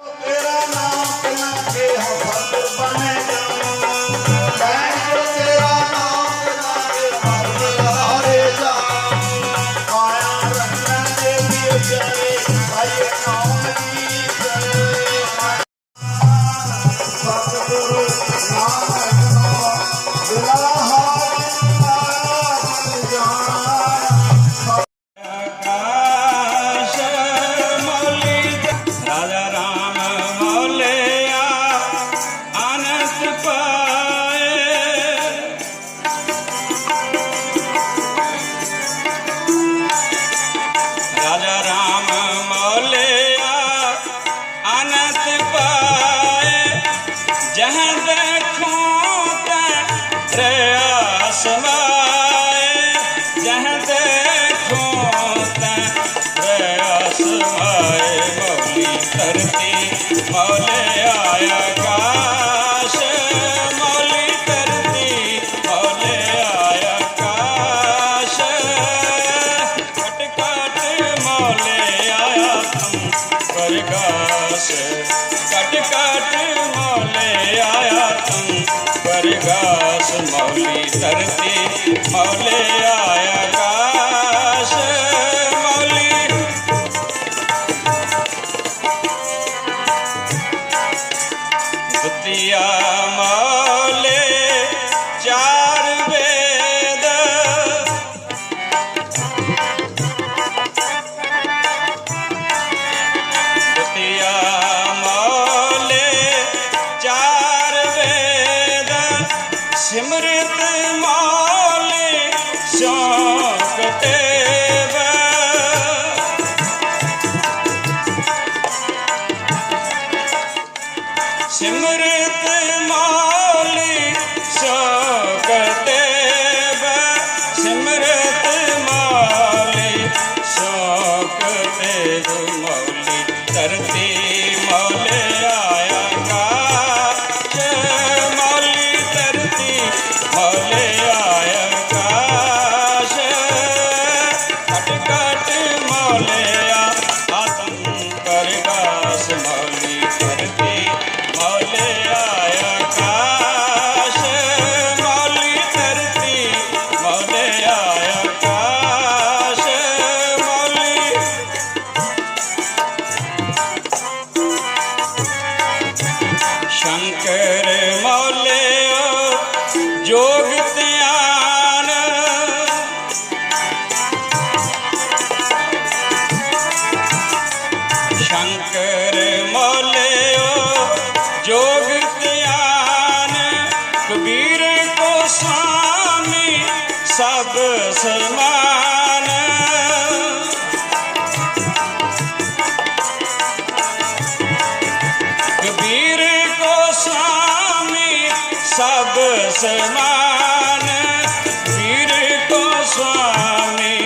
Yeah. करके मौले आया अब समान पीर को स्वामी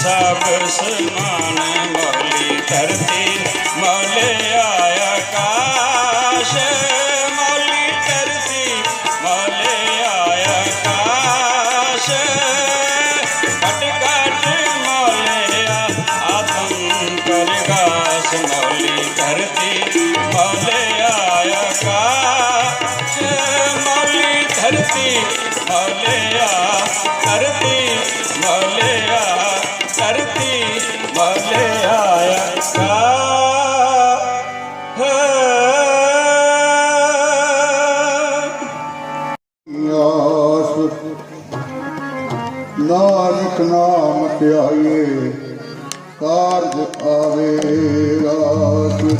सब समान बोली धरती ਨਾਨਕ ਨਾਮ ਧਿਆਏ ਕਾਰਜ ਆਵੇ ਰਾਤ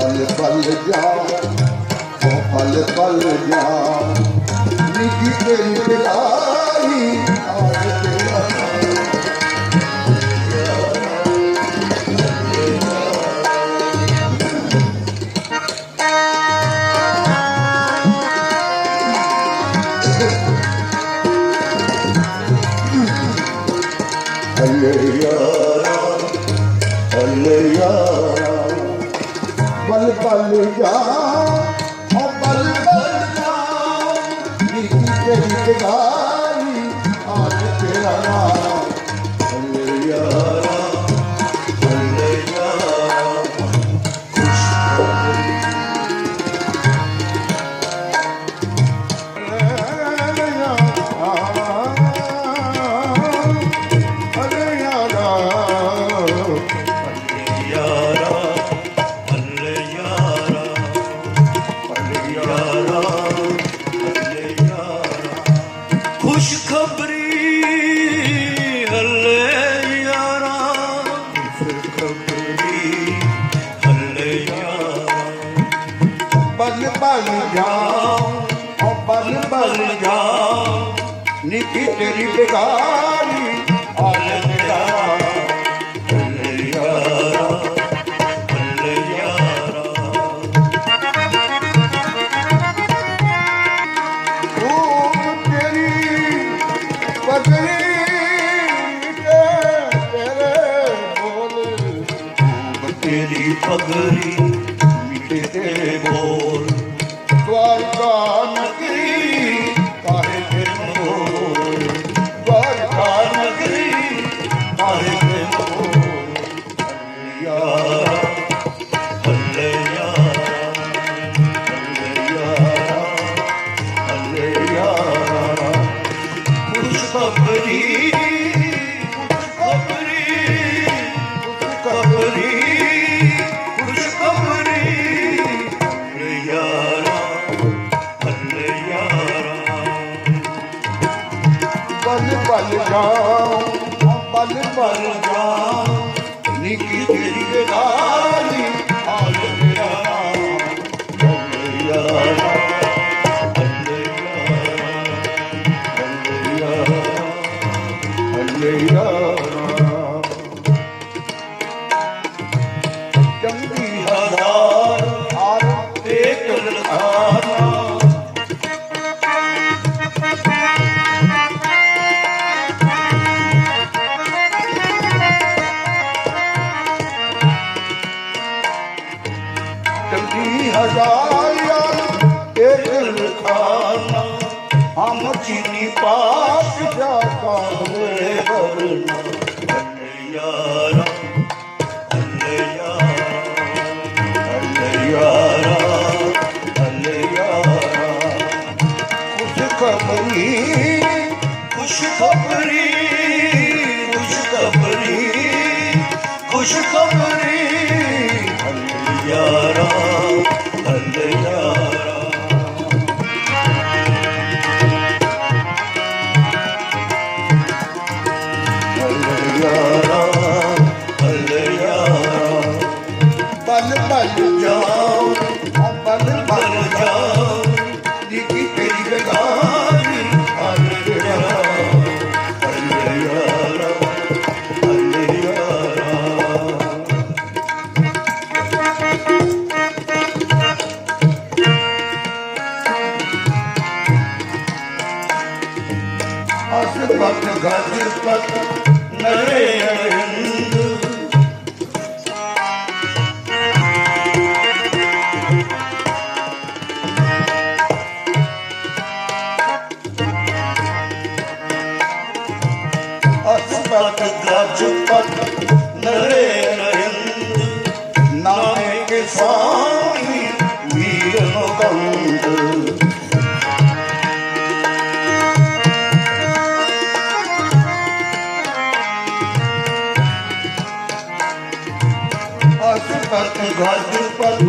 ਪਲ ਪਲ ਜਾਨ ਉਹ ਪਲ ਪਲ ਜਾਨ ਨਿੱਕੀ ਤੇਰੀ ਪਿਲਾਈ ਆਜ ਤੇਰਾ Yeah, yeah. ਜਾਉ ਪਲ ਪਲ ਜਾਉ ਨਿੱਕੀ ਤੇਰੀ ਦਾਰੀ ਪਤ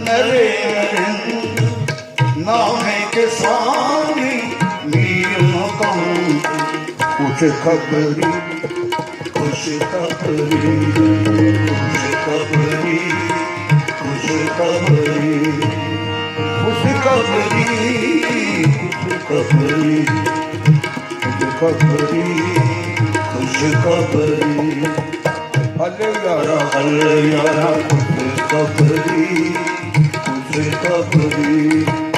ਨਰੇ ਅਰੰਦ ਨਾਮੇ ਕਿਸਾਨੀ ਮੀਰ ਮਕਾਮ ਕੁਛ ਖਬਰੀ ਕੁਛ ਖਬਰੀ ਕੁਛ ਖਬਰੀ ਕੁਛ ਖਬਰੀ ਕੁਛ ਖਬਰੀ ਕੁਛ ਖਬਰੀ ਖਬਰੀ ਖੁਸ਼ ਖਬਰੀ। ਹਲੇ ਯਾਰਾ ਹਲੇ ਯਾਰਾ ਕਬਰੀ ਉਸ ਕਬਰੀ।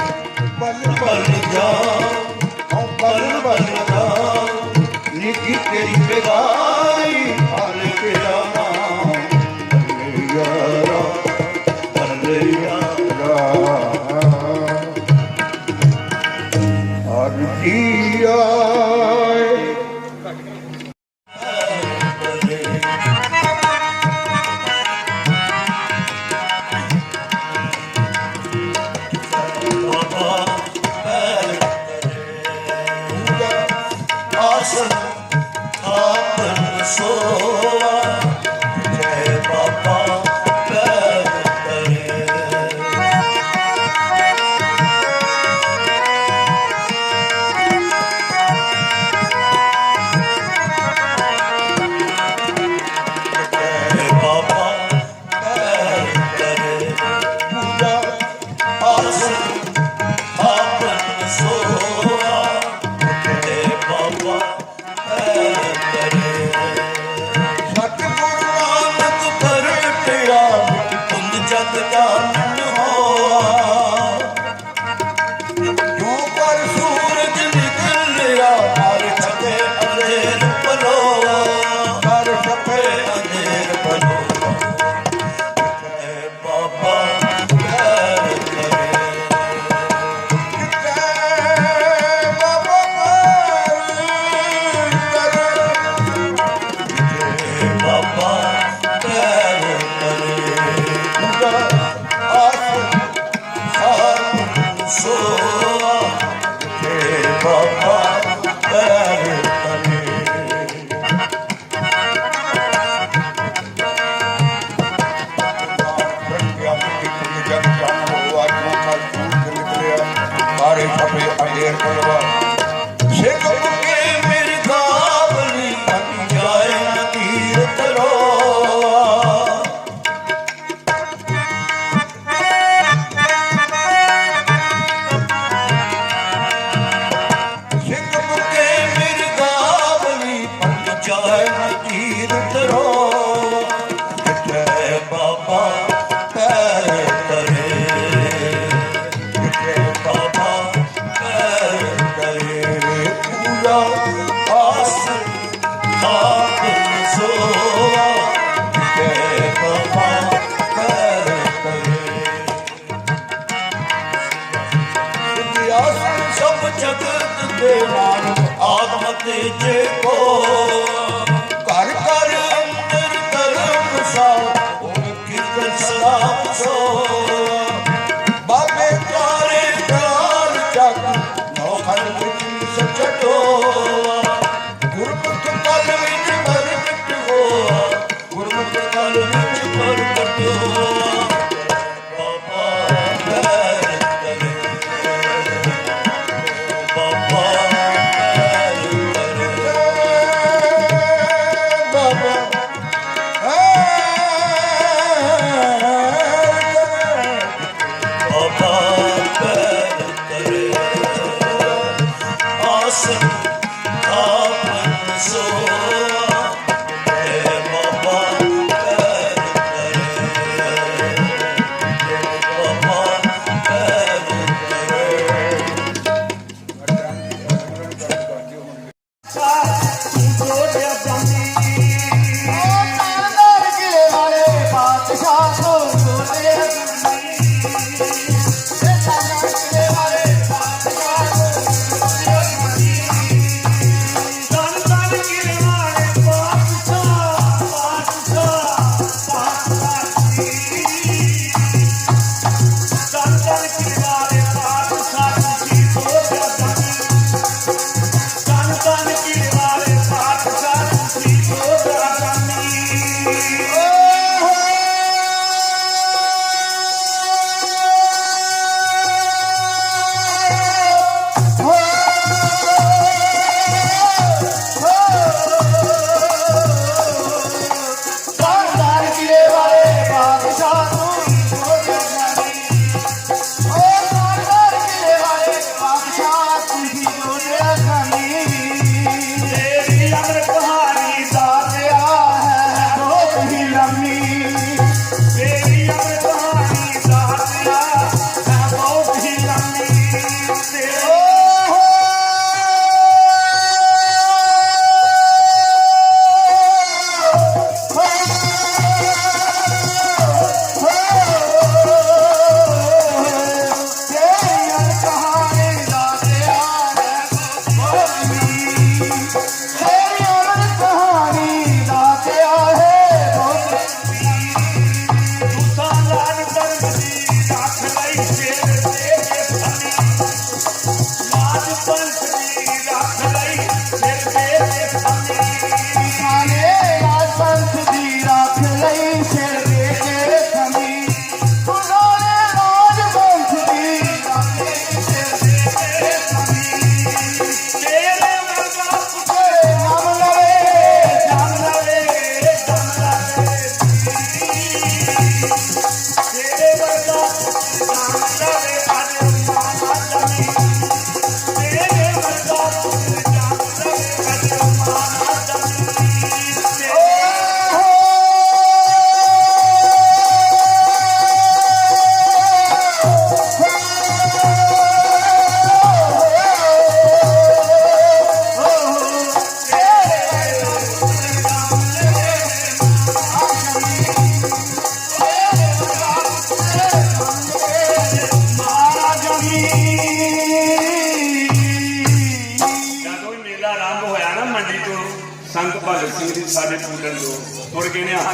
যে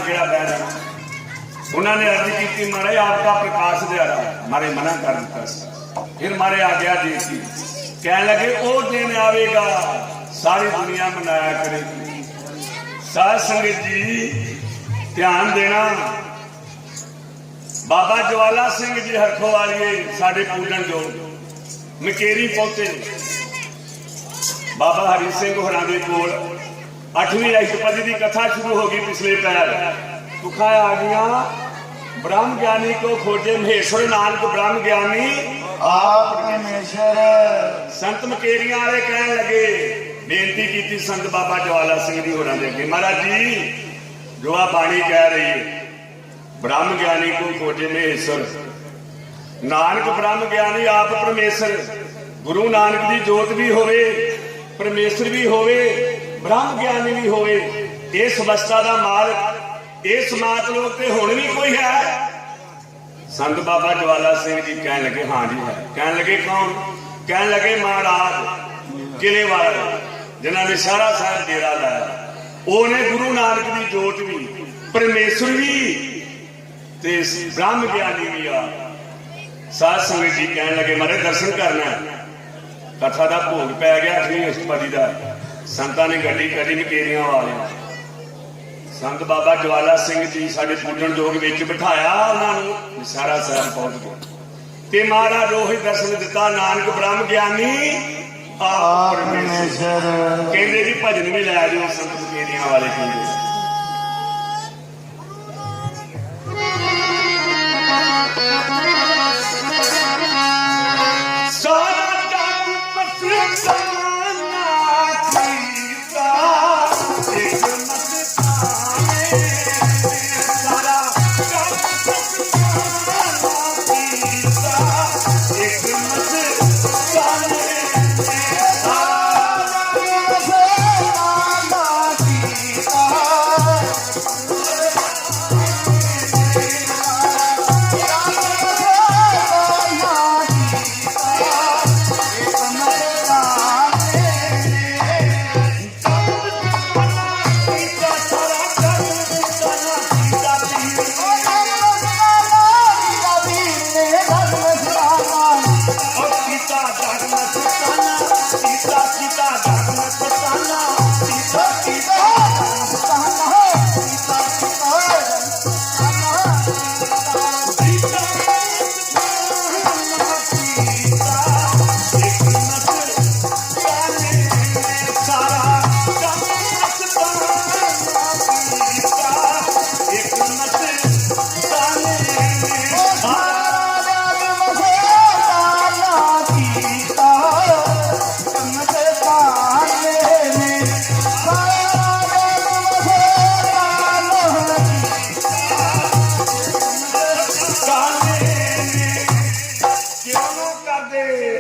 ਗਏ ਬਹਿ ਰਿਹਾ ਉਹਨਾਂ ਨੇ ਅਰਜ਼ ਕੀਤੀ ਮਾਰੇ ਆਪਕਾ ਪ੍ਰਕਾਸ਼ ਦਿਹਾੜਾ ਮਾਰੇ ਮਨਾ ਕਰ ਦਿੱਤਾ ਸੀ। ਫਿਰ ਮਾਰੇ ਆ ਗਿਆ ਜੀ ਸੀ ਕਹਿਣ ਲੱਗੇ, ਉਹ ਦਿਨ ਆਵੇਗਾ, ਸਾਰੀ ਦੁਨੀਆ ਮਨਾਇਆ ਕਰੇਗੀ। ਸਾਧ ਸੰਗਤ ਜੀ, ਧਿਆਨ ਦੇਣਾ। ਬਾਬਾ ਜਵਾਲਾ ਸਿੰਘ ਜੀ ਹਰਖੋ ਵਾਲੀਏ ਸਾਡੇ ਪੂਜਨ ਜੋ, ਮਕੇਰੀ ਪਹੁੰਚੇ। ਬਾਬਾ ਹਰੀ ਸਿੰਘ ਹੋਰਾਂ ਦੇ ਕੋਲ। 8ਵੀਂ ਅਸ਼ਟਪਦੀ ਦੀ ਕਥਾ ਸ਼ੁਰੂ ਹੋ ਗਈ ਪਿਛਲੇ ਪੈਰ। ਤੁਖਾਂ ਆ ਗਈਆਂ ਬ੍ਰਹਮ ਗਿਆਨੀ ਕੋ ਖੋਜੇ ਮਹੇਸ਼ਵਰ ਨਾਨਕ ਬ੍ਰਹਮ ਗਿਆਨੀ ਆਪ ਪਰਮੇਸ਼ਰ ਸੰਤ ਮਕੇਰੀਆਂ ਵਾਲੇ ਕਹਿਣ ਲੱਗੇ ਬੇਨਤੀ ਕੀਤੀ ਸੰਤ ਬਾਬਾ ਜਵਾਲਾ ਸਿੰਘ ਜੀ ਹੋਰਾਂ ਦੇ ਅੱਗੇ। ਮਹਾਰਾਜ ਜੀ ਜੋ ਆ ਬਾਣੀ ਕਹਿ ਰਹੀ ਹੈ ਬ੍ਰਹਮ ਗਿਆਨੀ ਕੋ ਖੋਜੇ ਮਹੇਸ਼ਵਰ। ਨਾਨਕ ਬ੍ਰਹਮ ਗਿਆਨੀ ਆਪ ਪਰਮੇਸ਼ਰ ਗੁਰੂ ਨਾਨਕ ਦੀ ਜੋਤ ਵੀ ਹੋਵੇ ਪਰਮੇਸ਼ਰ ਵੀ ਹੋਵੇ ਬ੍ਰਹਮ ਗਿਆਨੀ ਵੀ ਹੋਵੇ ਇਸ ਅਵਸਥਾ ਦਾ ਮਾਲਕ ਇਸ ਮਾਤ ਲੋਕ ਤੇ ਹੁਣ ਵੀ ਕੋਈ ਹੈ? ਸੰਤ ਬਾਬਾ ਜਵਾਲਾ ਸਿੰਘ ਜੀ ਕਹਿਣ ਲੱਗੇ, ਹਾਂ ਜੀ ਹੈ। ਕਹਿਣ ਲੱਗੇ ਕੌਣ? ਕਹਿਣ ਲੱਗੇ ਮਹਾਰਾਜ ਕਿਲੇ ਵਾਲਾ ਜਿਨ੍ਹਾਂ ਨੇ ਸਾਰਾ ਸਾਹਿਬ ਡੇਰਾ ਲਾਇਆ। ਉਹਨੇ ਗੁਰੂ ਨਾਨਕ ਦੀ ਜੋਤ ਵੀ, ਪਰਮੇਸ਼ਰ ਵੀ, ਤੇ ਬ੍ਰਹਮ ਗਿਆਨੀ ਵੀ ਆ। ਸਾਧ ਸੰਗਤ ਜੀ ਕਹਿਣ ਲੱਗੇ, ਮਾਰੇ ਦਰਸ਼ਨ ਕਰਨਾ ਕਥਾ ਦਾ ਭੋਗ ਪੈ ਗਿਆ ਅਠਵੀਂ ਅਸ਼ਟਪਦੀ ਦਾ। ਸੰਤਾਂ ਨੇ ਗੱਡੀ ਕਰੀ ਮਕੇਰੀਆਂ ਵਾਲਿਆਂ। ਸੰਤ ਬਾਬਾ ਜਵਾਲਾ ਸਿੰਘ ਜੀ ਸਾਡੇ ਪੂਜਣ ਯੋਗ ਵਿੱਚ ਬਿਠਾਇਆ ਉਹਨਾਂ ਨੂੰ ਸਾਰਾ ਸਾਹਿਬ ਪਹੁੰਚ ਗਿਆ। ਤੇ ਮਹਾਰਾਜ ਰੋਹਿਤ ਦਰਸ਼ਨ ਦਿੱਤਾ ਨਾਨਕ ਬ੍ਰਹਮ ਗਿਆਨੀ ਆਪ ਪਰਮੇਸ਼ਰ। ਕਹਿੰਦੇ ਜੀ ਭਜਨ ਵੀ ਲੈ ਜਾਓ ਸੰਤ ਮਕੇਰੀਆਂ ਵਾਲੇ ਕਹਿੰਦੇ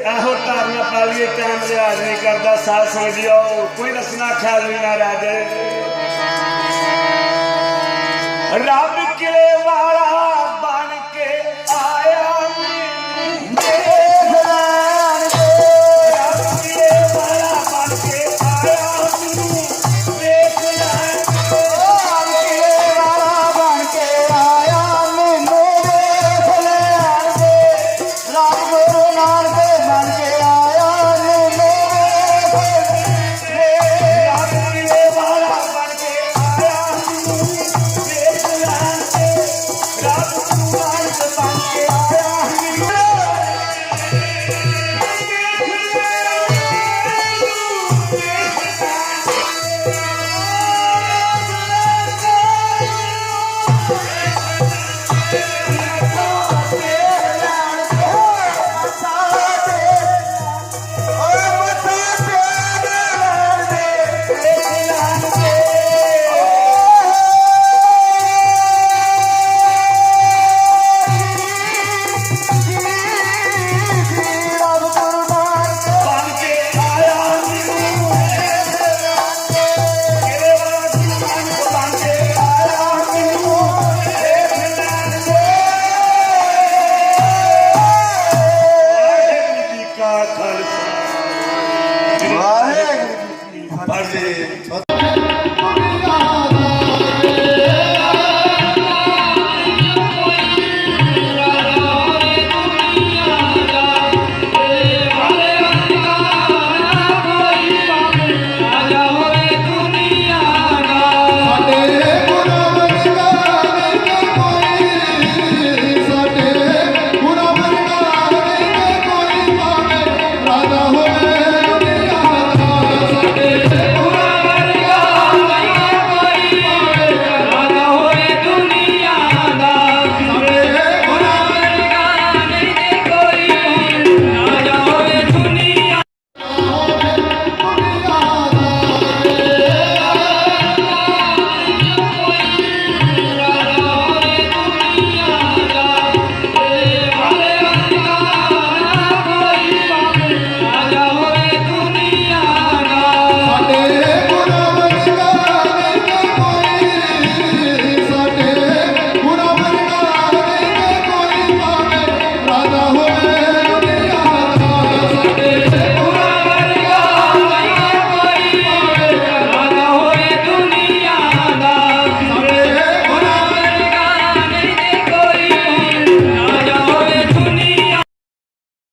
ਇਹੋ ਧਾਰਨਾ ਪਾਲੀਏ ਟਾਈਮ ਲਿਹਾਜ਼ ਨਹੀਂ ਕਰਦਾ ਸਾਧ ਸੰਗ ਜੀਓ ਕੋਈ ਰਸਨਾ ਖਿਆਲ ਨਹੀਂ ਨਾ ਰਹਿ ਜਾਏ ਰੱਬ ਕਿਲੇ ਵਾਲਾ আর যে